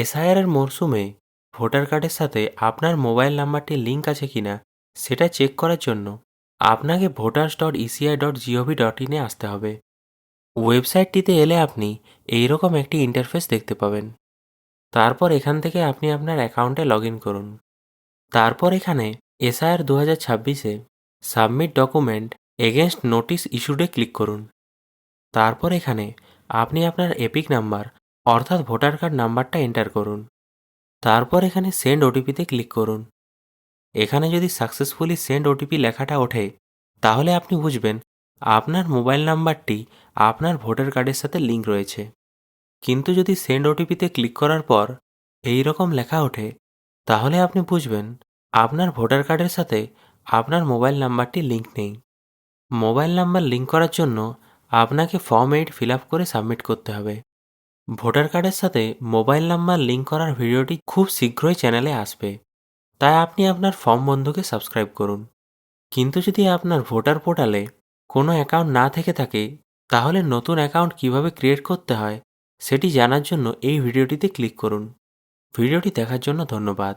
SIR এর মরশুমে voter কার্ডের সাথে আপনার মোবাইল নাম্বারটি লিঙ্ক আছে কিনা, সেটা চেক করার জন্য আপনাকে voters dot ECI dot GOV dot ইনে আসতে হবে। ওয়েবসাইটটিতে এলে আপনি এই রকম একটি ইন্টারফেস দেখতে পাবেন। তারপর এখান থেকে আপনি আপনার অ্যাকাউন্টে লগ করুন। তারপর এখানে এসআইআর দু হাজার ছাব্বিশে সাবমিট ডকুমেন্ট এগেনস্ট নোটিশ ইস্যুডে ক্লিক করুন। তারপর এখানে আপনি আপনার এপিক নাম্বার অর্থাৎ ভোটার কার্ড নাম্বারটা এন্টার করুন। তারপর এখানে সেন্ড ওটিপিতে ক্লিক করুন। এখানে যদি সাকসেসফুলি সেন্ড ওটিপি লেখাটা ওঠে, তাহলে আপনি বুঝবেন আপনার মোবাইল নাম্বারটি আপনার ভোটার কার্ডের সাথে লিঙ্ক রয়েছে। কিন্তু যদি সেন্ড ওটিপিতে ক্লিক করার পর এই রকম লেখা ওঠে, তাহলে আপনি বুঝবেন আপনার ভোটার কার্ডের সাথে আপনার মোবাইল নাম্বারটি লিঙ্ক নেই। মোবাইল নাম্বার লিঙ্ক করার জন্য আপনাকে ফর্ম এইট ফিল আপ করে সাবমিট করতে হবে। ভোটার কার্ডের সাথে মোবাইল নাম্বার লিঙ্ক করার ভিডিওটি খুব শীঘ্রই চ্যানেলে আসবে। তাই আপনি আপনার ফর্ম বন্ধুকে সাবস্ক্রাইব করুন। কিন্তু যদি আপনার ভোটার পোর্টালে কোনো অ্যাকাউন্ট না থেকে থাকে, তাহলে নতুন অ্যাকাউন্ট কীভাবে ক্রিয়েট করতে হয়, সেটি জানার জন্য এই ভিডিওটিতে ক্লিক করুন। ভিডিওটি দেখার জন্য ধন্যবাদ।